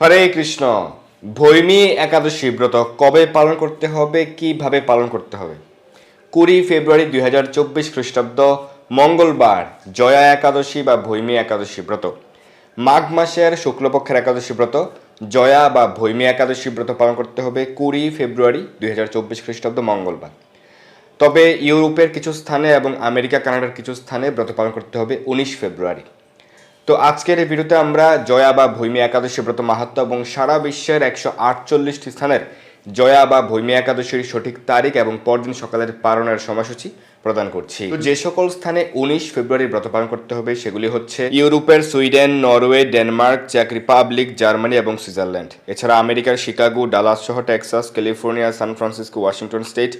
হরে কৃষ্ণ। ভৈমী একাদশী ব্রত কবে পালন করতে হবে, কীভাবে পালন করতে হবে? কুড়ি ফেব্রুয়ারি দুই হাজার চব্বিশ খ্রিস্টাব্দ, মঙ্গলবার, জয়া একাদশী বা ভৈমী একাদশী ব্রত। মাঘ মাসের শুক্লপক্ষের একাদশী ব্রত, জয়া বা ভৈমী একাদশী ব্রত পালন করতে হবে কুড়ি ফেব্রুয়ারি দুই হাজার চব্বিশ খ্রিস্টাব্দ, মঙ্গলবার। তবে ইউরোপের কিছু স্থানে এবং আমেরিকা, কানাডার কিছু স্থানে ব্রত পালন করতে হবে উনিশ ফেব্রুয়ারি। তো আজকের এই ভিডিওতে আমরা জয়া বা ভৈমী একাদশী ব্রত মাহাত্ম এবং সারা বিশ্বের একশো আটচল্লিশটি স্থানের জয়া বা ভৈমী একাদশীর সঠিক তারিখ এবং পরদিন সকালের পালনের সময়সূচি প্রদান করছি। যে সকল স্থানে উনিশ ফেব্রুয়ারি ব্রত পালন করতে হবে সেগুলি হচ্ছে ইউরোপের সুইডেন, নরওয়ে, ডেনমার্ক, চেক রিপাবলিক, জার্মানি এবং সুইজারল্যান্ড। এছাড়া আমেরিকার শিকাগো, ডালাস সহ Texas, California, San Francisco, Washington State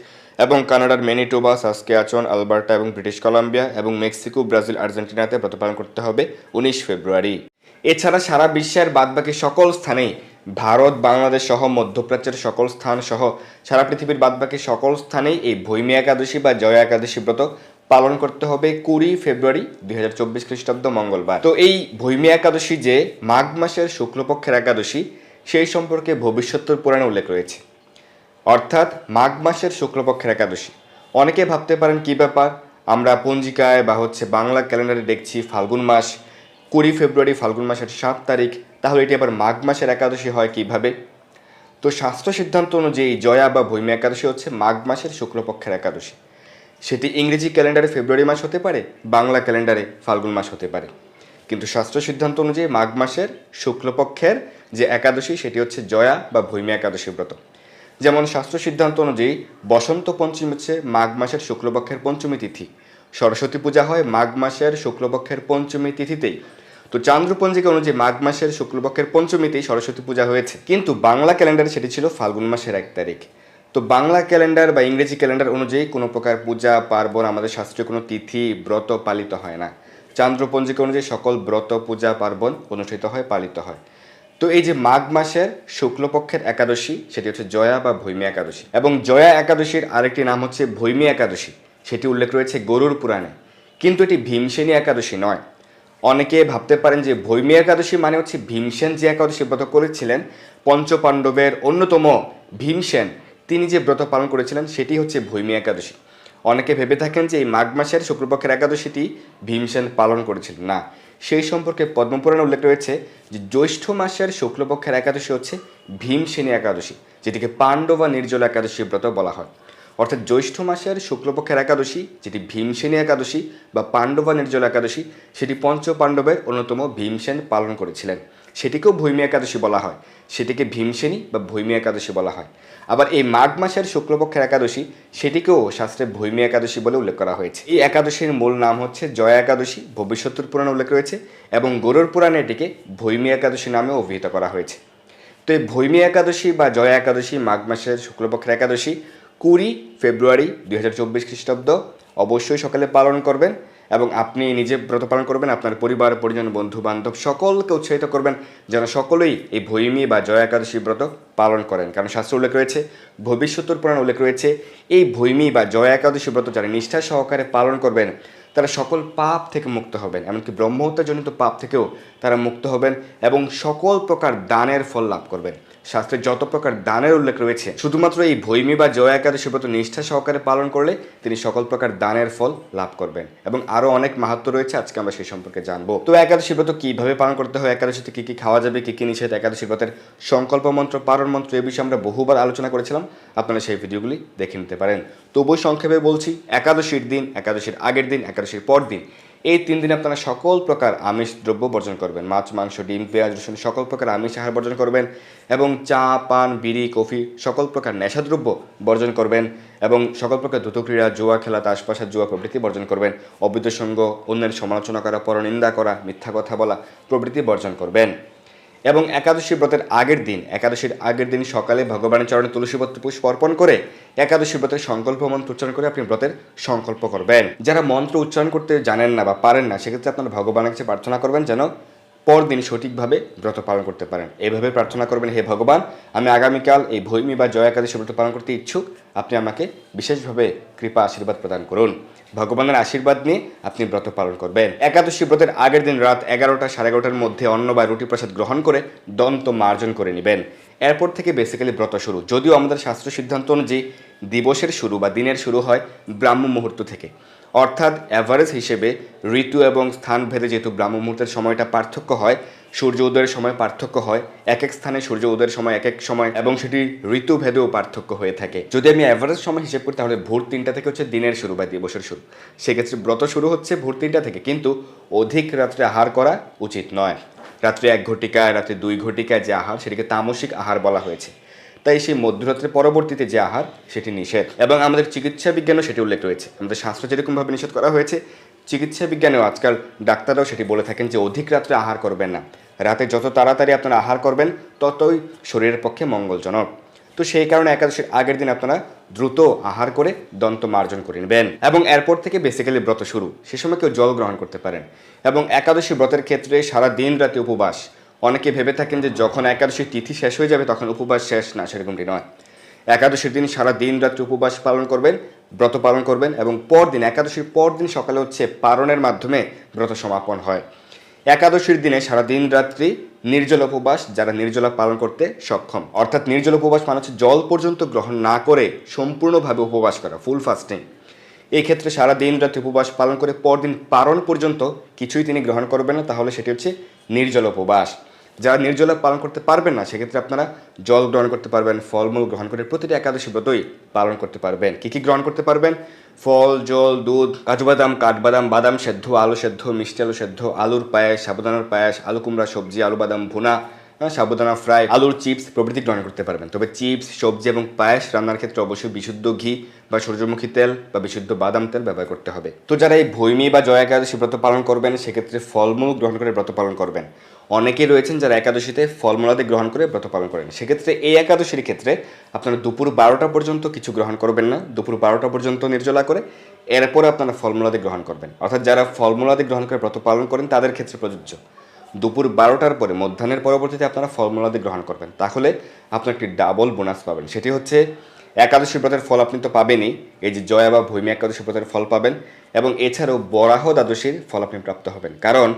এবং কানাডার মেনিটোবা, সাসকেয়াচন, আলবার্টা এবং ব্রিটিশ কলাম্বিয়া এবং মেক্সিকো, ব্রাজিল, আর্জেন্টিনাতে ব্রত পালন করতে হবে উনিশ ফেব্রুয়ারি। এছাড়া সারা বিশ্বের বাদবাকি সকল স্থানেই ভারত, বাংলাদেশ সহ মধ্যপ্রাচ্যের সকল স্থান সহ সারা পৃথিবীর বাদবাকি সকল স্থানেই এই ভৈমী একাদশী বা জয়া একাদশী ব্রত পালন করতে হবে কুড়ি ফেব্রুয়ারি দুই হাজার চব্বিশ খ্রিস্টাব্দ মঙ্গলবার। তো এই ভৈমী একাদশী যে মাঘ মাসের শুক্লপক্ষের একাদশী, সেই সম্পর্কে ভবিষ্যত্তর পুরাণে উল্লেখ রয়েছে। অর্থাৎ মাঘ মাসের শুক্লপক্ষের একাদশী। অনেকে ভাবতে পারেন কি ব্যাপার? আমরা পঞ্জিকায় বা হচ্ছে বাংলা ক্যালেন্ডারে দেখছি ফাল্গুন মাস, কুড়ি ফেব্রুয়ারি ফাল্গুন মাসের সাত তারিখ, তাহলে এটি আবার মাঘ মাসের একাদশী হয় কীভাবে? তো শাস্ত্র সিদ্ধান্ত অনুযায়ী জয়া বা ভৈমী একাদশী হচ্ছে মাঘ মাসের শুক্লপক্ষের একাদশী। সেটি ইংরেজি ক্যালেন্ডারে ফেব্রুয়ারি মাস হতে পারে, বাংলা ক্যালেন্ডারে ফাল্গুন মাস হতে পারে। কিন্তু শাস্ত্র সিদ্ধান্ত অনুযায়ী মাঘ মাসের শুক্লপক্ষের যে একাদশী, সেটি হচ্ছে জয়া বা ভৈমী একাদশী ব্রত। যেমন শাস্ত্র সিদ্ধান্ত অনুযায়ী, বসন্ত পঞ্চমী হচ্ছে মাঘ মাসের শুক্লপক্ষের পঞ্চমী তিথি। সরস্বতী পূজা হয় মাঘ মাসের শুক্লপক্ষের পঞ্চমী তিথিতেই। তো চান্দ্রপঞ্জিকা অনুযায়ী মাঘ মাসের শুক্লপক্ষের পঞ্চমীতেই সরস্বতী পূজা হয়েছে। কিন্তু বাংলা ক্যালেন্ডারে সেটি ছিল ফাল্গুন মাসের এক তারিখ। তো বাংলা ক্যালেন্ডার বা ইংরেজি ক্যালেন্ডার অনুযায়ী কোনো প্রকার পূজা, পার্বণ, আমাদের শাস্ত্রীয় কোনো তিথি, ব্রত পালিত হয় না। চান্দ্রপঞ্জিকা অনুযায়ী সকল ব্রত, পূজা, পার্বণ অনুষ্ঠিত হয়, পালিত হয়। তো এই যে মাঘ মাসের শুক্লপক্ষের একাদশী, সেটি হচ্ছে জয়া বা ভৈমী একাদশী। এবং জয়া একাদশীর আরেকটি নাম হচ্ছে ভৈমী একাদশী, সেটি উল্লেখ রয়েছে গরুর পুরাণে। কিন্তু এটি ভীমসেনী একাদশী নয়। অনেকে ভাবতে পারেন যে ভৈমী একাদশী মানে হচ্ছে ভীমসেন যে একাদশী ব্রত করেছিলেন, পঞ্চপাণ্ডবের অন্যতম ভীমসেন, তিনি যে ব্রত পালন করেছিলেন, সেটি হচ্ছে ভৈমী একাদশী। অনেকে ভেবে থাকেন যে এই মাঘ মাসের শুক্রপক্ষের একাদশীটি ভীমসেন পালন করেছিলেন। না সেই সম্পর্কে পদ্মপুরাণে উল্লেখ রয়েছে যে জ্যৈষ্ঠ মাসের শুক্লপক্ষের একাদশী হচ্ছে ভীমসেনী একাদশী, যেটিকে পাণ্ডবা নির্জল একাদশী ব্রত বলা হয়। অর্থাৎ জ্যৈষ্ঠ মাসের শুক্লপক্ষের একাদশী, যেটি ভীমসেনী একাদশী বা পাণ্ডবা নির্জল একাদশী, সেটি পঞ্চ পাণ্ডবের অন্যতম ভীমসেন পালন করেছিলেন। সেটিকেও ভৈমী একাদশী বলা হয়। সেটিকে ভীমসেনী বা ভৈমী একাদশী বলা হয়। আবার এই মাঘ মাসের শুক্লপক্ষের একাদশী, সেটিকেও শাস্ত্রে ভৈমী একাদশী বলে উল্লেখ করা হয়েছে। এই একাদশীর মূল নাম হচ্ছে জয়া একাদশী ভবিষ্যত্তর পুরাণে উল্লেখ রয়েছে, এবং গরুর পুরাণে এটিকে ভৈমী একাদশী নামে অভিহিত করা হয়েছে। তো এই ভৈমী একাদশী বা জয়া একাদশী, মাঘ মাসের শুক্লপক্ষের একাদশী, কুড়ি ফেব্রুয়ারি দুই হাজার চব্বিশ খ্রিস্টাব্দ অবশ্যই সকালে পালন করবেন। এবং আপনি নিজে ব্রত পালন করবেন, আপনার পরিবার, পরিজন, বন্ধু, বান্ধব সকলকে উৎসাহিত করবেন যেন সকলেই এই ভৈমী বা জয়া একাদশী ব্রত পালন করেন। কারণ শাস্ত্র উল্লেখ রয়েছে ভবিষ্যত্তর পুরাণ উল্লেখ রয়েছে, এই ভৈমী বা জয়া একাদশী ব্রত যারা নিষ্ঠা সহকারে পালন করবেন, তারা সকল পাপ থেকে মুক্ত হবেন। এমনকি ব্রহ্মহত্যাজনিত পাপ থেকেও তারা মুক্ত হবেন এবং সকল প্রকার দানের ফল লাভ করবেন। শাস্ত্রে যত প্রকার দানের উল্লেখ রয়েছে, শুধুমাত্র এই ভৈমী বা জয়া একাদশী ব্রত নিষ্ঠা সহকারে পালন করলে তিনি সকল প্রকার দানের ফল লাভ করবেন। এবং আরও অনেক মাহাত্ম রয়েছে, আজকে আমরা সেই সম্পর্কে জানব। তো একাদশী ব্রত কীভাবে পালন করতে হয়, একাদশীতে কী কী খাওয়া যাবে, কী কী নিষেধ, একাদশী ব্রতের সংকল্প মন্ত্র পালন মন্ত্র এ বিষয়ে আমরা বহুবার আলোচনা করেছিলাম, আপনারা সেই ভিডিওগুলি দেখে নিতে পারেন। তবুও সংক্ষেপে বলছি, একাদশীর দিন, একাদশীর আগের দিন, একাদশীর পর দিন এই তিন দিনে আপনারা সকল প্রকার আমিষ দ্রব্য বর্জন করবেন। মাছ, মাংস, ডিম, পেঁয়াজ, রসুন, সকল প্রকার আমিষ আহার বর্জন করবেন এবং চা, পান, বিড়ি, কফি সকল প্রকার নেশাদ্রব্য বর্জন করবেন এবং সকল প্রকার দ্রুতক্রীড়া, জুয়া খেলা, তাসপাশা, জুয়া প্রভৃতি বর্জন করবেন। অবৈধ সঙ্গ, অন্যের সমালোচনা করা, পরনিন্দা করা, মিথ্যা কথা বলা প্রভৃতি বর্জন করবেন। এবং একাদশী ব্রতের আগের দিন, একাদশীর আগের দিন সকালে ভগবানের চরণে তুলসীপত্র পুষ্প অর্পণ করে একাদশী ব্রতের সংকল্প মন্ত্র উচ্চারণ করে আপনি ব্রতের সংকল্প করবেন। যারা মন্ত্র উচ্চারণ করতে জানেন না বা পারেন না, সেক্ষেত্রে আপনারা ভগবানের কাছে প্রার্থনা করবেন যেন পরদিন সঠিকভাবে ব্রত পালন করতে পারেন। এইভাবে প্রার্থনা করবেন, হে ভগবান, আমি আগামীকাল এই ভৈমী বা জয়া একাদশী ব্রত পালন করতে ইচ্ছুক। আপনি আমাকে বিশেষভাবে কৃপা আশীর্বাদ প্রদান করুন। ভগবানের আশীর্বাদ নিয়ে আপনি ব্রত পালন করবেন। একাদশী ব্রতের আগের দিন রাত এগারোটা সাড়ে এগারোটার মধ্যে অন্ন বা রুটি প্রসাদ গ্রহণ করে দন্ত মার্জন করে নেবেন। এরপর থেকে বেসিক্যালি ব্রত শুরু। যদিও আমাদের শাস্ত্র সিদ্ধান্ত অনুযায়ী দিবসের শুরু বা দিনের শুরু হয় ব্রাহ্ম মুহূর্ত থেকে। অর্থাৎ অ্যাভারেজ হিসেবে ঋতু এবং স্থান ভেদে যেহেতু ব্রাহ্ম মুহূর্তের সময়টা পার্থক্য হয় সূর্য উদয়ের সময় পার্থক্য হয়, এক এক স্থানে সূর্য উদয়ের সময় এক এক সময় এবং সেটি ঋতু ভেদেও পার্থক্য হয়ে থাকে। যদি আমি অ্যাভারেজ সময় হিসেব করি, তাহলে ভোর তিনটা থেকে হচ্ছে দিনের শুরু বা দিবসের শুরু। সেক্ষেত্রে ব্রত শুরু হচ্ছে ভোর তিনটা থেকে, কিন্তু অধিক রাত্রে আহার করা উচিত নয়। রাত্রে এক ঘটিকায় রাত্রে দুই ঘটিকায় যে আহার, সেটিকে তামসিক আহার বলা হয়েছে। তাই সেই মধ্যরাত্রের পরবর্তীতে যে আহার, সেটি নিষেধ। এবং আমাদের চিকিৎসা বিজ্ঞানও সেটি উল্লেখ রয়েছে। আমাদের শাস্ত্র যেরকমভাবে নিষেধ করা হয়েছে, চিকিৎসা বিজ্ঞানেও আজকাল ডাক্তাররাও সেটি বলে থাকেন যে অধিক রাত্রে আহার করবেন না। রাতে যত তাড়াতাড়ি আপনারা আহার করবেন, ততই শরীরের পক্ষে মঙ্গলজনক। তো সেই কারণে একাদশীর আগের দিন আপনারা দ্রুত আহার করে দন্ত মার্জন করে নেবেন। এবং এরপর থেকে বেসিক্যালি ব্রত শুরু। সে সময় কেউ জল গ্রহণ করতে পারেন। এবং একাদশী ব্রতের ক্ষেত্রে সারা দিন রাতে উপবাস। অনেকে ভেবে থাকেন যে যখন একাদশীর তিথি শেষ হয়ে যাবে, তখন উপবাস শেষ। না, সেরকমটি নয়। একাদশীর দিন সারা দিন রাত্রি উপবাস পালন করবেন, ব্রত পালন করবেন এবং পরদিন, একাদশীর পরদিন সকালে হচ্ছে পারণের মাধ্যমে ব্রত সমাপন হয়। একাদশীর দিনে সারা দিন রাত্রি নির্জল উপবাস যারা নির্জলা পালন করতে সক্ষম। অর্থাৎ নির্জল উপবাস মানে হচ্ছে জল পর্যন্ত গ্রহণ না করে সম্পূর্ণভাবে উপবাস করা ফুল ফাস্টিং এই ক্ষেত্রে সারা দিন রাত্রি উপবাস পালন করে পরদিন পারণ পর্যন্ত কিছুই তিনি গ্রহণ করবেন না, তাহলে সেটি হচ্ছে নির্জল উপবাস। যারা নির্জলা পালন করতে পারবেন না, সেক্ষেত্রে আপনারা জল গ্রহণ করতে পারবেন, ফলমূল গ্রহণ করে প্রতিটি একাদশী ব্রতই পালন করতে পারবেন। কী কী গ্রহণ করতে পারবেন? ফল, জল, দুধ, কাজুবাদাম, কাঠবাদাম, বাদাম সেদ্ধ, আলু সেদ্ধ, মিষ্টি আলু সেদ্ধ, আলুর পায়েস সাবুদানার পায়েস, আলু কুমড়া, সবজি আলু বাদাম ভুনা সাবুদানা ফ্রাই, আলুর চিপস প্রভৃতি গ্রহণ করতে পারবেন। তবে চিপস, সবজি এবং পায়েস রান্নার ক্ষেত্রে অবশ্যই বিশুদ্ধ ঘি বা সূর্যমুখী তেল বা বিশুদ্ধ বাদাম তেল ব্যবহার করতে হবে। তো যারা এই ভৈমি বা জয়া একাদশী ব্রত পালন করবেন, সেক্ষেত্রে ফলমূল গ্রহণ করে ব্রত পালন করবেন। অনেকেই রয়েছেন যারা একাদশীতে ফলমূলাদি গ্রহণ করে ব্রত পালন করেন। সেক্ষেত্রে এই একাদশীর ক্ষেত্রে আপনারা দুপুর বারোটা পর্যন্ত কিছু গ্রহণ করবেন না। দুপুর বারোটা পর্যন্ত নির্জলা করে এরপরে আপনারা ফলমূলাদি গ্রহণ করবেন। অর্থাৎ যারা ফলমূলাদি গ্রহণ করে ব্রত পালন করেন, তাদের ক্ষেত্রে প্রযোজ্য। দুপুর বারোটার পরে মধ্যাহ্নের পরবর্তীতে আপনারা ফলমূলাদি গ্রহণ করবেন। তাহলে আপনি একটি ডাবল বোনাস পাবেন। সেটি হচ্ছে একাদশী ব্রতের ফল আপনি তো পাবেনই। এই যে জয়া বা ভূমি একাদশী ব্রতের ফল পাবেন এবং এছাড়াও বরাহ দ্বাদশীর ফল আপনি প্রাপ্ত হবেন। কারণ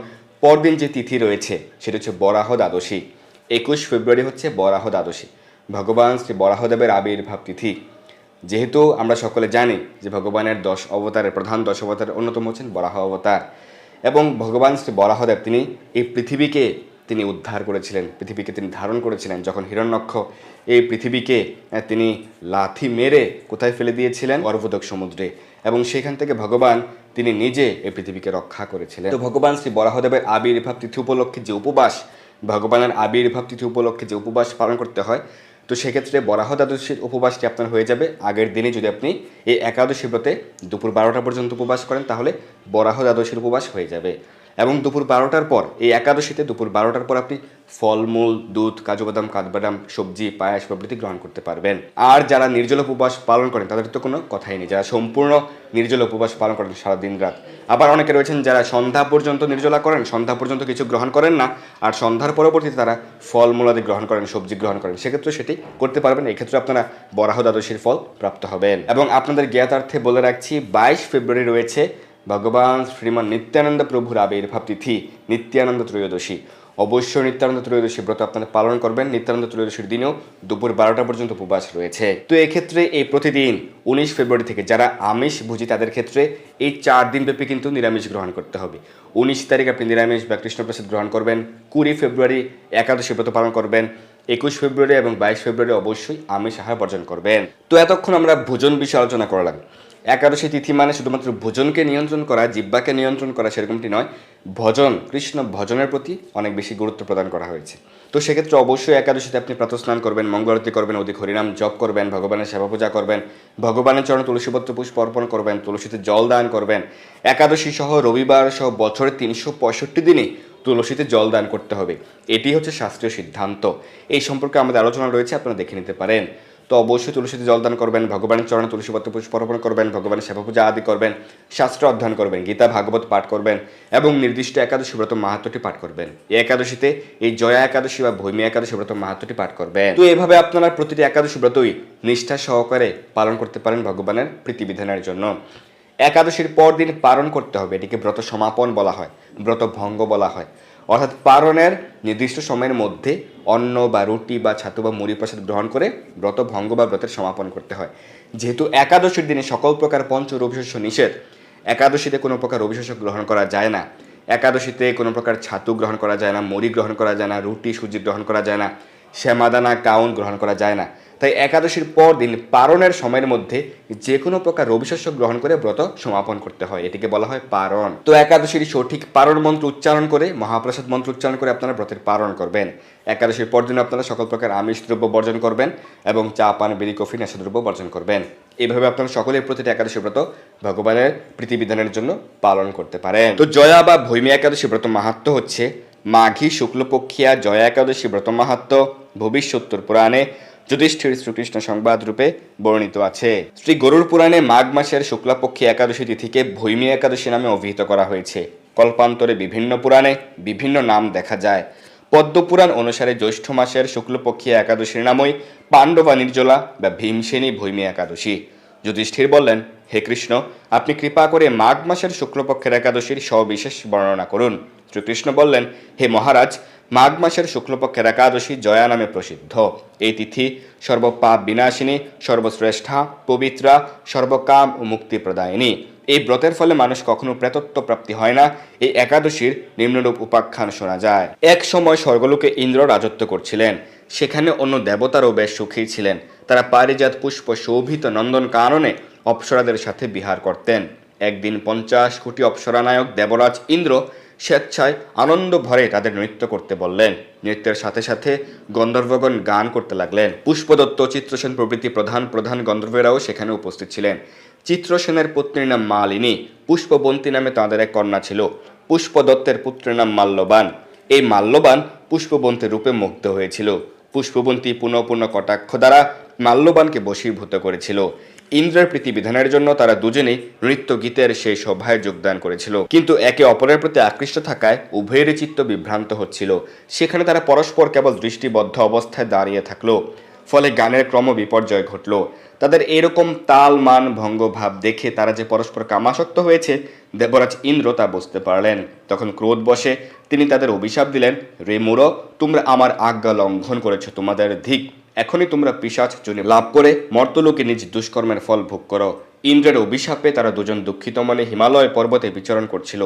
পরদিন যে তিথি রয়েছে, সেটি হচ্ছে বরাহ দ্বাদশী। একুশ ফেব্রুয়ারি হচ্ছে বরাহ দ্বাদশী। ভগবান শ্রী বরাহদেবের আবির্ভাব তিথি। যেহেতু আমরা সকলে জানি যে ভগবানের দশ অবতারের প্রধান দশ অবতারের অন্যতম হচ্ছেন বরাহ অবতার। এবং ভগবান শ্রী বরাহদেব, তিনি এই পৃথিবীকে তিনি উদ্ধার করেছিলেন, পৃথিবীকে তিনি ধারণ করেছিলেন। যখন হিরণ্যক্ষ এই পৃথিবীকে তিনি লাথি মেরে কোথায় ফেলে দিয়েছিলেন? অর্বদক সমুদ্রে। এবং সেখান থেকে ভগবান তিনি নিজে এই পৃথিবীকে রক্ষা করেছিলেন। তো ভগবান শ্রী বরাহদেবের আবির্ভাব তিথি উপলক্ষে যে উপবাস, ভগবানের আবির্ভাব তিথি উপলক্ষে যে উপবাস পালন করতে হয় তো সেক্ষেত্রে বরাহ দ্বাদশীর উপবাসটি আপনার হয়ে যাবে। আগের দিনে যদি আপনি এই একাদশী ব্রতে দুপুর বারোটা পর্যন্ত উপবাস করেন, তাহলে বরাহ দ্বাদশীর উপবাস হয়ে যাবে। এবং দুপুর বারোটার পর, এই একাদশীতে দুপুর বারোটার পর আপনি ফলমূল, দুধ কাজু বাদাম কাঠবাদাম, সবজি, পায়েস প্রভৃতি গ্রহণ করতে পারবেন। আর যারা নির্জল উপবাস পালন করেন, তাদের তো কোনো কথাই নেই। যারা সম্পূর্ণ নির্জল উপবাস পালন করেন সারা দিন রাত। আবার অনেকে রয়েছেন যারা সন্ধ্যা পর্যন্ত নির্জলা করেন, সন্ধ্যা পর্যন্ত কিছু গ্রহণ করেন না, আর সন্ধ্যার পরবর্তীতে তারা ফলমূলাদি গ্রহণ করেন, সবজি গ্রহণ করেন। সেক্ষেত্রে সেটি করতে পারবেন, এক্ষেত্রে আপনারা বরাহ দ্বাদশীর ফল প্রাপ্ত হবেন। এবং আপনাদের জ্ঞাতার্থে বলে রাখছি, বাইশ ফেব্রুয়ারি রয়েছে ভগবান শ্রীমান নিত্যানন্দ প্রভুর আবির্ভাব তিথি নিত্যানন্দ ত্রয়োদশী। অবশ্যই নিত্যানন্দ ত্রয়োদশী ব্রত আপনারা পালন করবেন। নিত্যানন্দ ত্রয়োদশীর দিনেও দুপুর বারোটা পর্যন্ত উপবাস রয়েছে। তো এক্ষেত্রে এই প্রতিদিন উনিশ ফেব্রুয়ারি থেকে যারা আমিষ ভুজি, তাদের ক্ষেত্রে এই চার দিন ব্যাপী কিন্তু নিরামিষ গ্রহণ করতে হবে। উনিশ তারিখ আপনি নিরামিষ বা কৃষ্ণপ্রসাদ গ্রহণ করবেন। কুড়ি ফেব্রুয়ারি একাদশী ব্রত পালন করবেন। একুশ ফেব্রুয়ারি এবং বাইশ ফেব্রুয়ারি অবশ্যই আমিষ আহার বর্জন করবেন। তো এতক্ষণ আমরা ভোজন বিষয়ে আলোচনা করলাম। একাদশী তিথি মানে শুধুমাত্র ভোজনকে নিয়ন্ত্রণ করা জিব্বাকে নিয়ন্ত্রণ করা সেরকমটি নয়। ভজন, কৃষ্ণ ভজনের প্রতি অনেক বেশি গুরুত্ব প্রদান করা হয়েছে। তো সেক্ষেত্রে অবশ্যই একাদশীতে আপনি প্রাতস্নান করবেন, মঙ্গলারতি করবেন অধিক হরিনাম জপ করবেন, ভগবানের সেবা পূজা করবেন, ভগবানের চরণ তুলসীপত্র পুষ্প অর্পণ করবেন, তুলসীতে জল দান করবেন। একাদশী সহ রবিবার সহ বছরের তিনশো পঁয়ষট্টি দিনে তুলসীতে জল দান করতে হবে। এটি হচ্ছে শাস্ত্রীয় সিদ্ধান্ত। এই সম্পর্কে আমাদের আলোচনা রয়েছে, আপনারা দেখে নিতে পারেন। তো অবশ্যই তুলসীতে জলদান করবেন, ভগবানের চরণে তুলসী পত্র পুষ্প অর্পণ করবেন, ভগবানের সেবা পূজা আদি করবেন, শাস্ত্র অধ্যয়ন করবেন, গীতা, ভাগবত পাঠ করবেন এবং নির্দিষ্ট একাদশী ব্রত মাহাত্মটি পাঠ করবেন। এই একাদশীতে এই জয়া একাদশী বা ভূমি একাদশী ব্রত মাহাত্মটি পাঠ করবেন। তো এভাবে আপনারা প্রতিটি একাদশী ব্রতই নিষ্ঠা সহকারে পালন করতে পারেন ভগবানের প্রীতিবিধানের জন্য। একাদশীর পর দিন পালন করতে হবে, এটিকে ব্রত সমাপন বলা হয়, ব্রত ভঙ্গ বলা হয়। অর্থাৎ পারণের নির্দিষ্ট সময়ের মধ্যে অন্ন বা রুটি বা ছাতু বা মুড়ি প্রসাদ গ্রহণ করে ব্রত, ভঙ্গ বা ব্রতের সমাপন করতে হয়। যেহেতু একাদশীর দিনে সকল প্রকার পঞ্চ রবিশস্য নিষেধ, একাদশীতে কোনো প্রকার রবিশস্য গ্রহণ করা যায় না। একাদশীতে কোনো প্রকার ছাতু গ্রহণ করা যায় না, মুড়ি গ্রহণ করা যায় না, রুটি, সুজি গ্রহণ করা যায় না, শ্যামাদানা, কাউন গ্রহণ করা যায় না। তাই একাদশীর পর দিন পারণের সময়ের মধ্যে যে কোনো প্রকার রবিশস্য গ্রহণ করে ব্রত সমাপন করতে হয়। এটিকে বলা হয় পারণ। তো একাদশীর সঠিক পারণ মন্ত্র উচ্চারণ করে, মহাপ্রসাদ মন্ত্র উচ্চারণ করে আপনারা ব্রতের পারণ করবেন। একাদশীর পর দিন আপনারা সকল প্রকার আমিষ দ্রব্য বর্জন করবেন এবং চা, পান, বিড়ি, কফি নেশাদ্রব্য বর্জন করবেন। এইভাবে আপনারা সকলের প্রতিটি একাদশী ব্রত ভগবানের প্রীতিবিধানের জন্য পালন করতে পারেন। তো জয়া বা ভৈমী একাদশী ব্রত মাহাত্ম হচ্ছে মাঘী শুক্লপক্ষিয়া জয়া একাদশী ব্রত মাহাত্ম ভবিষ্যোত্তর পুরাণে যুধিষ্ঠির শ্রীকৃষ্ণ সংবাদ রূপে বর্ণিত আছে। শ্রী গরুর পুরাণে মাঘ মাসের শুক্লাপক্ষী একাদশী তিথিকে ভৈমী একাদশী নামে অভিহিত করা হয়েছে। কল্পান্তরে বিভিন্ন পুরাণে বিভিন্ন নাম দেখা যায়। পদ্মপুরাণ অনুসারে জ্যৈষ্ঠ মাসের শুক্লপক্ষী একাদশীর নামই পাণ্ডবা নির্জলা বা ভীমসেনী ভৈমী একাদশী। যুধিষ্ঠির বললেন, হে কৃষ্ণ, আপনি কৃপা করে মাঘ মাসের শুক্লপক্ষের একাদশীর সবিশেষ বর্ণনা করুন। শ্রীকৃষ্ণ বললেন, হে মহারাজ মাঘ মাসের শুক্লপক্ষের একাদশী জয়া নামে প্রসিদ্ধ। এই তিথি সর্বপাপ বিনাশিনী, সর্বশ্রেষ্ঠা, পবিত্রা, সর্বকাম ও মুক্তি প্রদায়িনী এই ব্রতের ফলে মানুষ কখনো প্রেতত্ব প্রাপ্তি হয় না। এই একাদশীর নিম্নরূপ উপাখ্যান শোনা যায়। এক সময় স্বর্গলোকে ইন্দ্র রাজত্ব করছিলেন। সেখানে অন্য দেবতারও বেশ সুখী ছিলেন। তারা পারিজাত পুষ্প শোভিত নন্দন কাননে অপ্সরাদের সাথে বিহার করতেন। একদিন পঞ্চাশ কোটি অপ্সরা নায়ক দেবরাজ ইন্দ্র স্বেচ্ছায় আনন্দ ভরে তাদের নৃত্য করতে বললেন। নৃত্যের সাথে সাথে গন্ধর্বগণ গান করতে লাগলেন। পুষ্পদত্ত, চিত্রসেন প্রভৃতি প্রধান প্রধান গন্ধর্বেরাও সেখানে উপস্থিত ছিলেন। চিত্রসেনের পত্নীর নাম মালিনী। পুষ্পবন্তী নামে তাঁদের এক কন্যা ছিল। পুষ্পদত্তের পুত্রের নাম মাল্যবান। এই মাল্যবান পুষ্পবন্তের রূপে মুগ্ধ হয়েছিল। পুষ্পবন্তী পুনঃ কটাক্ষ দ্বারা মাল্যবানকে বশীভূত করেছিল। ইন্দ্রের প্রীতিবিধানের জন্য তারা দুজনেই নৃত্য গীতের সেই সভায় যোগদান করেছিল। কিন্তু একে অপরের প্রতি আকৃষ্ট থাকায় উভয়েরই চিত্ত বিভ্রান্ত হচ্ছিল। সেখানে তারা পরস্পর কেবল দৃষ্টিবদ্ধ অবস্থায় দাঁড়িয়ে থাকল। ফলে গানের ক্রম বিপর্যয় ঘটল। তাদের এরকম তাল, মান ভঙ্গ ভাব দেখে তারা যে পরস্পর কামাসক্ত হয়েছে, দেবরাজ ইন্দ্র তা বুঝতে পারলেন। তখন ক্রোধ বসে তিনি তাদের অভিশাপ দিলেন, রে মুরো তোমরা আমার আজ্ঞা লঙ্ঘন করেছ তোমাদের ধিক এখনই তোমরা পিসাচ জনি লাভ করে মর্তলোকে নিজ দুষ্কর্মের ফল ভোগ করো। ইন্দ্রের অভিশাপে তারা দুজন দুঃখিত মনে হিমালয় পর্বতে বিচরণ করছিল।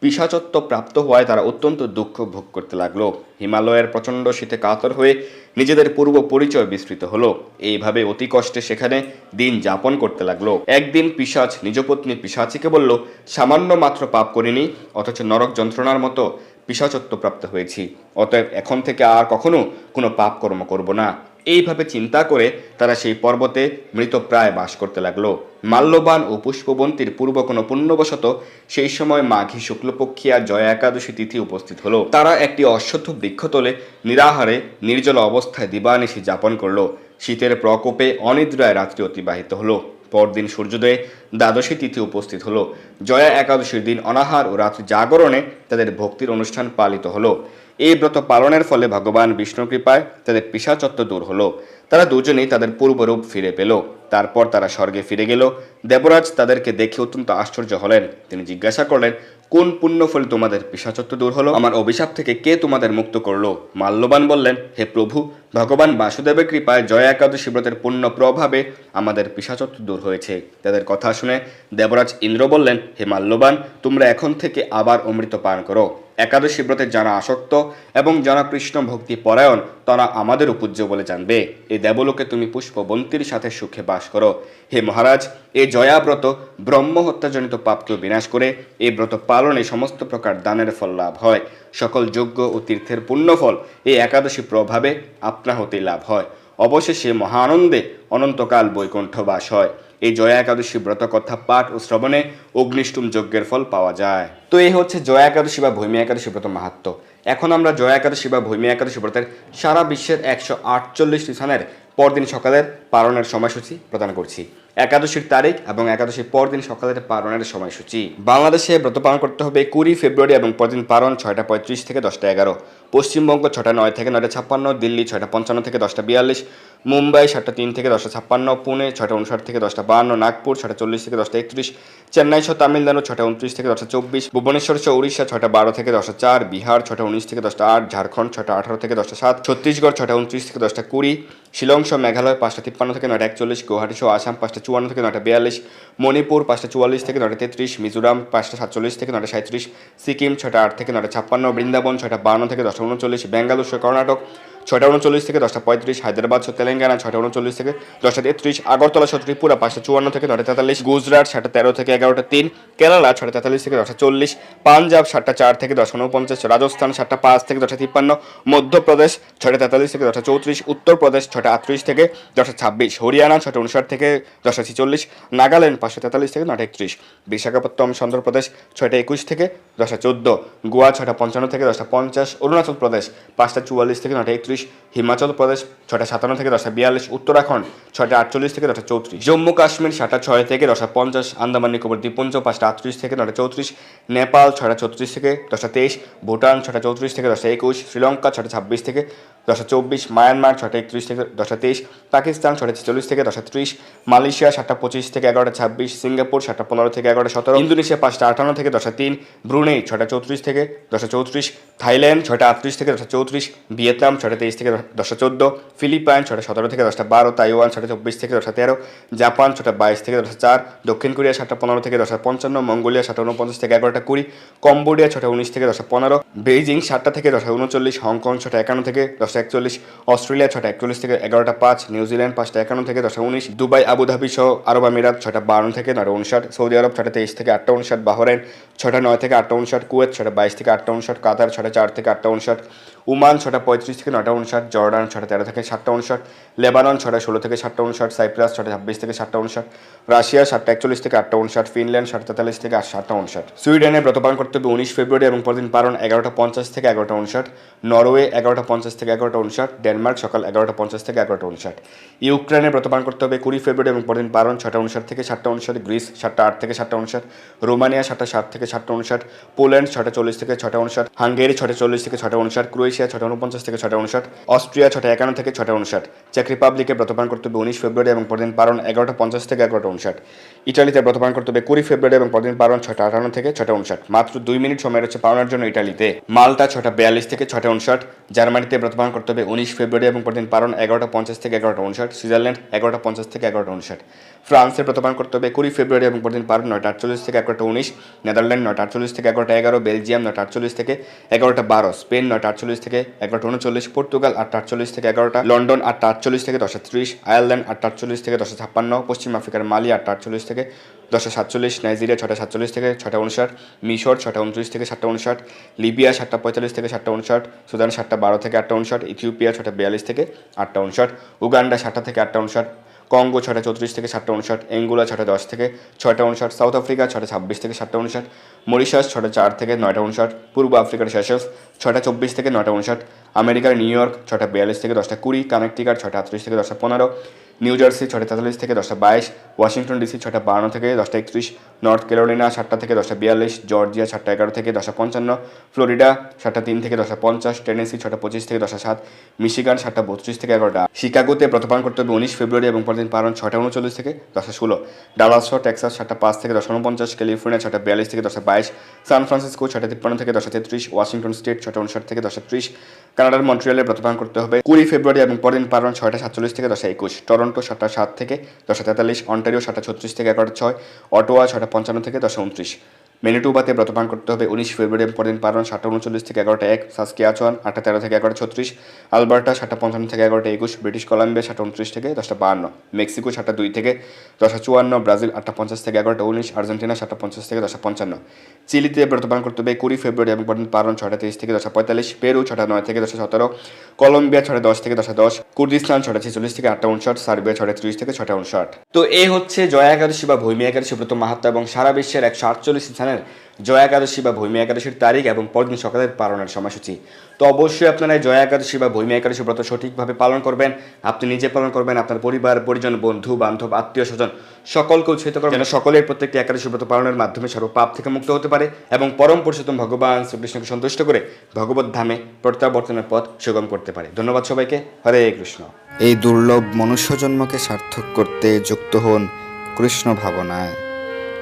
পিসাচত্ব প্রাপ্ত হওয়ায় তারা অত্যন্ত দুঃখ ভোগ করতে লাগল। হিমালয়ের প্রচণ্ড শীতে কাতর হয়ে নিজেদের পূর্ব পরিচয় বিস্তৃত হলো। এইভাবে অতি কষ্টে সেখানে দিন যাপন করতে লাগল। একদিন পিসাচ নিজ পত্নী পিসাচিকে বলল, সামান্য মাত্র পাপ করিনি, অথচ নরক যন্ত্রণার মতো পিসাচত্ব প্রাপ্ত হয়েছি। অতএব এখন থেকে আর কখনো কোনো পাপ কর্ম করব না। এইভাবে চিন্তা করে তারা সেই পর্বতে মৃতপ্রায় বাস করতে লাগল। মাল্যবান ও পুষ্পবন্তীর পূর্ব কোনো পুণ্যবশত সেই সময় মাঘী শুক্লপক্ষিয়া জয়া একাদশী তিথি উপস্থিত হলো। তারা একটি অশ্বত্থ বৃক্ষতলে নিরাহারে, নির্জল অবস্থায় দিবানিশি যাপন করল। শীতের প্রকোপে অনিদ্রায় রাত্রি অতিবাহিত হলো। পরদিন সূর্যোদয়ে দ্বাদশী তিথি উপস্থিত হলো। জয়া একাদশীর দিন অনাহার ও রাত্রি জাগরণে তাদের ভক্তির অনুষ্ঠান পালিত হলো। এই ব্রত পালনের ফলে ভগবান বিষ্ণু কৃপায় তাদের পিসাচত্ব দূর হলো। তারা দুজনেই তাদের পূর্বরূপ ফিরে পেল। তারপর তারা স্বর্গে ফিরে গেল। দেবরাজ তাদেরকে দেখে অত্যন্ত আশ্চর্য হলেন। তিনি জিজ্ঞাসা করলেন, কোন পুণ্য ফলে তোমাদের পিসাচত্ব দূর হলো? আমার অভিশাপ থেকে কে তোমাদের মুক্ত করল? মাল্যবান বললেন, হে প্রভু, ভগবান বাসুদেবের কৃপায় জয়া একাদশী ব্রতের পুণ্য প্রভাবে আমাদের পিসাচত্ব দূর হয়েছে। তাদের কথা শুনে দেবরাজ ইন্দ্র বললেন, হে মাল্যবান, তোমরা এখন থেকে আবার অমৃত পান করো। একাদশী ব্রতে যারা আসক্ত এবং যারা কৃষ্ণ ভক্তি পরায়ণ, তারা আমাদের উপূজ্য বলে জানবে। এই দেবলোকে তুমি পুষ্পবন্তীর সাথে সুখে বাস করো। হে মহারাজ এই জয়াব্রত ব্রহ্ম হত্যাজনিত পাপকে বিনাশ করে এই ব্রত পালনে সমস্ত প্রকার দানের ফল লাভ হয়। সকল যজ্ঞ ও তীর্থের পুণ্যফল এই একাদশী প্রভাবে আপনা হতেই লাভ হয়। অবশেষে মহা আনন্দে অনন্তকাল বৈকুণ্ঠ বাস হয়। এই জয়া একাদশী ব্রত কথা পাঠ ও শ্রবণে অগ্নিষ্টুম যজ্ঞের ফল পাওয়া যায়। তো এই হচ্ছে জয়া একাদশী বা ভৈমী একাদশী ব্রত মাহাত্ম। এখন আমরা জয়া একাদশী বা ভৈমী একাদশী ব্রতের সারা বিশ্বের একশো আটচল্লিশটি স্থানের পরদিন সকালের পালনের সময়সূচি প্রদান করছি। একাদশীর তারিখ এবং একাদশীর পরদিন সকালের পালনের সময়সূচি বাংলাদেশে ব্রত পালন করতে হবে কুড়ি ফেব্রুয়ারি এবং পরদিন পালন ছয়টা পঁয়ত্রিশ থেকে দশটা এগারো পশ্চিমবঙ্গ ছটা নয় থেকে নয়টা ছাপ্পান্ন দিল্লি ছয়টা পঞ্চান্ন থেকে দশটা বিয়াল্লিশ মুম্বাই সাতটা তিন থেকে দশটা ছাপ্পান্ন পুনে ছয়টা উনষাট থেকে দশটা বাহান্ন নাগপুর ছয়টা চল্লিশ থেকে দশটা একত্রিশ চেন্নাই সহ তামিলনাড়ু ছয়টা উনত্রিশ থেকে দশটা চব্বিশ ভুবনেশ্বর সহ উড়িষ্যা ছয়টা বারো থেকে দশটা চার বিহার ছয়টা উনিশ থেকে দশটা আট ঝাড়খণ্ড ছয়টা আঠারো থেকে দশটা সাত ছত্তিশগড় ছয়টা উনত্রিশ থেকে দশটা কুড়ি শিলং সহ মেঘালয় পাঁচটা তিপ্পান্ন থেকে নয়টা একচল্লিশ গুয়াহাটি সহ আসাম পাঁচটা চুয়ান্ন থেকে নয়টা বিয়াল্লিশ, মণিপুর পাঁচটা চুয়াল্লিশ থেকে নয়টা তেত্রিশ, মিজোরাম পাঁচটা সাতচল্লিশ থেকে নয়টা সাঁত্রিশ সিকিম ছয়টা আট থেকে নয়টা ছাপ্পান্ন, বৃন্দাবন ছয়টা বান্ন থেকে দশটা উনচল্লিশ, বেঙ্গালুর কর্ণাটক ছয়টা উনচল্লিশ থেকে দশটা পঁয়ত্রিশ হায়দ্রাবাদ তেলেঙ্গানা ছয়টা উনচল্লিশ থেকে দশটা তেত্রিশ আগরতলা সহ ত্রিপুরা পাঁচটা চুয়ান্ন থেকে নয়টা তেতাল্লিশ গুজরাট সাতটা তেরো থেকে এগারোটা তিন কেরালা ছয়টা তেতাল্লিশ থেকে দশটা চল্লিশ পাঞ্জাব সাতটা চার থেকে দশটা উনপঞ্চাশ রাজস্থান সাতটা পাঁচ থেকে দশটা তিপ্পান্ন মধ্যপ্রদেশ ছয়টা তেতাল্লিশ থেকে দশটা চৌত্রিশ উত্তরপ্রদেশ ছয়টা আটত্রিশ থেকে দশটা ছাব্বিশ হরিয়ানা ছয়টা উনষাট থেকে দশটা ছিচল্লিশ নাগাল্যান্ড পাঁচশো তেতাল্লিশ থেকে নয়টা একত্রিশ বিশাখাপত্তম চন্দ্রপ্রদেশ ছয়টা একুশ থেকে দশটা চোদ্দ গোয়া ছয়টা পঞ্চান্ন থেকে দশটা পঞ্চাশ অরুণাচল প্রদেশ পাঁচটা চুয়াল্লিশ থেকে নয়টা একত্রিশ হিমাচল প্রদেশ ছয়টা সাতান্ন থেকে দশটা বিয়াল্লিশ উত্তরাখণ্ড ছয়টা আটচল্লিশ থেকে দশটা চৌত্রিশ জম্মু কাশ্মীর সাতটা ছয় থেকে দশটা পঞ্চাশ আন্দামান নিকোবর দ্বীপপুঞ্জ পাঁচটা আটত্রিশ থেকে নয়টা চৌত্রিশ নেপাল ছয়টা চৌত্রিশ থেকে দশটা তেইশ ভুটান ছটা চৌত্রিশ থেকে দশটা একুশ শ্রীলঙ্কা ছটা ছাব্বিশ থেকে দশটা চব্বিশ মায়ানমার ছয়টা একত্রিশ থেকে দশটা তেইশ পাকিস্তান ছটা ছেচল্লিশ থেকে দশটা ত্রিশ মালয়েশিয়া সাতটা পঁচিশ থেকে এগারোটা ছাব্বিশ সিঙ্গাপুর সাতটা পনেরো থেকে এগারোটা সতেরো ইন্দোনেশিয়া পাঁচটা আটান্ন থেকে দশটা তিন ব্রুনেই ছটা চৌত্রিশ থেকে দশটা চৌত্রিশ থাইল্যান্ড ছয়টা আটত্রিশ থেকে দশটা চৌত্রিশ ভিয়েতনাম ছয়টা তেইশ থেকে দশটা চোদ্দ, ফিলিপাইন ছটা সতেরো থেকে দশটা বারো, তাইওয়ান ছটা চব্বিশ থেকে দশটা তেরো, জাপান ছটা বাইশ থেকে দশটা চার, দক্ষিণ কোরিয়া সাতটা পনেরো থেকে দশটা পঞ্চান্ন, মঙ্গোলিয়া সাতটা উনপঞ্চাশ থেকে এগারোটা কুড়ি, কম্বোডিয়া ছটা উনিশ থেকে দশটা পনেরো, বেইজিং সাতটা থেকে দশটা উনচল্লিশ, হংকং ছটা একান্ন থেকে দশটা একচল্লিশ, অস্ট্রেলিয়া ছটা একচল্লিশ থেকে এগারোটা পাঁচ, নিউজিল্যান্ড পাঁচটা একান্ন থেকে দশটা উনিশ, দুবাই, আবুধাবি সহ আরব আমিরাত ছটা বারো থেকে নয়টা উনষাট, সৌদি আরব ছটা তেইশ থেকে আটটা উনষাট, বাহরাইন ছটা নয় থেকে আটটা উনষাট, কুয়েত ছটা বাইশ থেকে আটটা উনষাট, কাতার ছটা চার থেকে আটটা উনষাট উমান ছটা পঁয়ত্রিশ থেকে নটা উনষাট, জর্ডান ছটা তেরো থেকে সাতটা উনষাট, লেবানন ছটা ষোলো থেকে সাতটা উনষাট, সাইপ্রাস ছটা ছাব্বিশ থেকে সাতটা উনষাট, রাশিয়া সাতটা একচল্লিশ থেকে আটটা উনষাট, ফিনল্যান্ড সাতটা তেতাল্লিশ থেকে সাতটা উনষাট। সুইডেনে ব্রত পালন করতে হবে উনিশ ফেব্রুয়ারি এবং পরদিন পালন এগারোটা পঞ্চাশ থেকে এগারোটা উনষাট, নরওয়ে এগারোটা পঞ্চাশ থেকে এগারোটা উনষাট, ডেনমার্ক সকাল এগারোটা পঞ্চাশ থেকে এগারোটা উনষাট। ইউক্রেনে ব্রত পালন করতে হবে কুড়ি ফেব্রুয়ারি এবং পরদিন পালন ছটা উনষাট থেকে সাতটা উনষাট, গ্রিস সাতটা আট থেকে সাতটা উনষাট, রোমানিয়া সাতটা সাত থেকে সাতটা উনষাট, পোল্যান্ড ছটা চল্লিশ থেকে ছটা উনষাট, হাঙ্গেরি ছটা চল্লিশ থেকে ছটা উনষাট, ক্রোয়েশিয়া ছটা উনপঞ্চাশ থেকে ছটা উনষাট অস্ট্রিয়া ছটা একান্ন থেকে ছটা উনষাট চেক রিপাবলিকে ব্রতপান করতে হবে উনিশ ফেব্রুয়ারি এবং পরদিন পালন এগারোটা পঞ্চাশ থেকে এগারোটা উনষাট ইটালিতে ব্রতপান করতে হবে কুড়ি ফেব্রুয়ারি এবং পরদিন পালন ছটা আটান্ন থেকে ছটা উনষাট মাত্র দুই মিনিট সময় রয়েছে পালনের জন্য ইটালিতে। মাল্টা ছটা বিয়াল্লিশ থেকে ছটা উনষাট জার্মানিতে ব্রতপান করতে হবে উনিশ ফেব্রুয়ারি এবং পরদিন পালন এগারোটা পঞ্চাশ থেকে এগারোটা উনষাট সুইজারল্যান্ড এগারোটা পঞ্চাশ থেকে এগারোটা উনষাট ফ্রান্সে প্রতপান করতে হবে কুড়ি ফেব্রুয়ারি এবং পরদিন পালন নয়টা আটচল্লিশ থেকে এগারোটা উনিশ, নেদারল্যান্ড নয়টা আটচল্লিশ থেকে এগারোটা এগারো, বেলজিয়াম নয়টা আটচল্লিশ থেকে এগারোটা বারো, স্পেন নয়টা আটচল্লিশ থেকে এগারোটা উনচল্লিশ পর্তুগাল আটটা আটচল্লিশ থেকে এগারোটা, লন্ডন আটটা আটচল্লিশ থেকে দশটা ত্রিশ, আয়ারল্যান্ড আটটা আটচল্লিশ থেকে দশটা ছাপ্পান্ন, পশ্চিম আফ্রিকার মালি আটটা আটচল্লিশ থেকে দশটা সাতচল্লিশ, নাইজেরিয়া ছটা সাতচল্লিশ থেকে ছটা উনষাট, মিশর ছটা উনত্রিশ থেকে সাতটা উনষাট, লিবিয়া সাতটা পঁয়তাল্লিশ থেকে সাতটা উনষাট, সুদান সাতটা বারো থেকে আটটা উনষাট, ইথিওপিয়া ছটা বিয়াল্লিশ থেকে আটটা উনষাট, উগান্ডা সাতটা থেকে আটটা উনষাট, কঙ্গো ছটা চৌত্রিশ থেকে সাতটা উনষাট, এঙ্গুলা ছটা দশ থেকে ছয়টা উনষাট, সাউথ আফ্রিকা ছটা ছাব্বিশ থেকে সাতটা উনষাট মরিশাস ছটা চার থেকে নয়টা উনষাট পূর্ব আফ্রিকার সেশলস ছটা চব্বিশ থেকে নয়টা উনষাট আমেরিকার নিউ ইয়র্ক ছটা বিয়াল্লিশ থেকে দশটা কুড়ি কানেকটিকার ছটা আটত্রিশ থেকে দশটা পনেরো নিউ জার্সি ছটা তেতাল্লিশ থেকে দশটা বাইশ ওয়াশিংটন ডিসি ছটা বান্ন থেকে দশটা একত্রিশ নর্থ ক্যারোলিনা সাতটা থেকে দশটা বিয়াল্লিশ জর্জিয়া সাতটা এগারো থেকে দশটা পঞ্চান্ন ফ্লোরিডা সাতটা তিন থেকে দশটা পঞ্চাশ টেনেসি ছটা পঁচিশ থেকে দশটা সাত মিশিগান সাতটা বত্রিশ থেকে এগারোটা শিকাগোতে প্রতপান করতে হবে উনিশ ফেব্রুয়ারি এবং পরদিন পালন ছটা উনচল্লিশ থেকে দশটা ষোলো ডালাস টেক্সাস সাতটা পাঁচ থেকে দশটা উনপঞ্চাশ ক্যালিফোর্নিয়া ছটা বিয়াল্লিশ থেকে দশটা বাইশ সান ফ্রান্সিসকো ছটা তিপ্পান্ন থেকে দশটা তেত্রিশ, ওয়াশিংটন স্টেট ছটা উনষাট থেকে দশটা ত্রিশ, কানাডার মন্ট্রিয়ালে ব্রতপান করতে হবে কুড়ি ফেব্রুয়ারি এবং পরদিন পারন ছয়টা সাতচল্লিশ থেকে দশটা একুশ, টরন্টো ছটা সাত থেকে দশটা তেতাল্লিশ, অন্টারিও ছটা ছত্রিশ থেকে এগারোটা ছয়, অটোয়া ছটা পঞ্চান্ন থেকে দশটা উনত্রিশ। মেনিটুবাতে ব্রতপান করতে হবে। উনিশ ফেব্রুয়ারি পরদিন পালন সাতটা উনচল্লিশ থেকে এগারোটা এক, সাসকিয়াচন আটটা তেরো থেকে এগারোটা ছত্রিশ, আলবার্টা সাতটা পঞ্চান্ন থেকে এগারোটা একুশ, ব্রিটিশ কলাম্বিয়া সাতটা উনত্রিশ থেকে দশটা বাহান্ন মেক্সিকো সাতটা দুই থেকে দশটা চুয়ান্ন, ব্রাজিল আটটা পঞ্চাশ থেকে এগারোটা উনিশ, আর্জেন্টিনা সাতটা পঞ্চাশ থেকে দশটা পঞ্চান্ন। চিলিতে ব্রতপান করতে হবে কুড়ি ফেব্রুয়ারি এবং পরদিন পালন ছটা তেইশ থেকে দশটা পঁয়তাল্লিশ, পেরু ছটা নয় থেকে দশটা সতেরো, কলম্বিয়া ছটা দশ থেকে দশটা দশ, কুর্দিস্তান ছটা ছেচল্লিশ থেকে আটটা উনষাট, সার্বিয়া ছটা ত্রিশ থেকে ছটা উনষাট। তো এই হচ্ছে জয়া একাদশী বা ভূমি একাদশী, ব্রত মাহাত্ম এবং সারা বিশ্বের একশো আটচল্লিশ স্থানের জয়া একাদশী বা ভূমি একাদশীর তারিখ এবং পরদিন সকালের পালনের সময়সূচি। তো অবশ্যই আপনারা জয়া একাদশী বা ভূমি একাদশী ব্রত সঠিকভাবে পালন করবেন। আপনি নিজে পালন করবেন, আপনার পরিবার, পরিজন, বন্ধু, বান্ধব, আত্মীয়, স্বজন, সকলকে উৎসাহিত করবেন। যেন সকলের প্রত্যেকটি একাদশী ব্রত পালনের মাধ্যমে সর্ব পাপ থেকে মুক্ত হতে পারে এবং পরম পুরুষোত্তম ভগবান শ্রীকৃষ্ণকে সন্তুষ্ট করে ভগবত ধামে প্রত্যাবর্তনের পথ সুগম করতে পারে। ধন্যবাদ সবাইকে। হরে কৃষ্ণ। এই দুর্লভ মনুষ্য জন্মকে সার্থক করতে যুক্ত হন কৃষ্ণ ভাবনায়।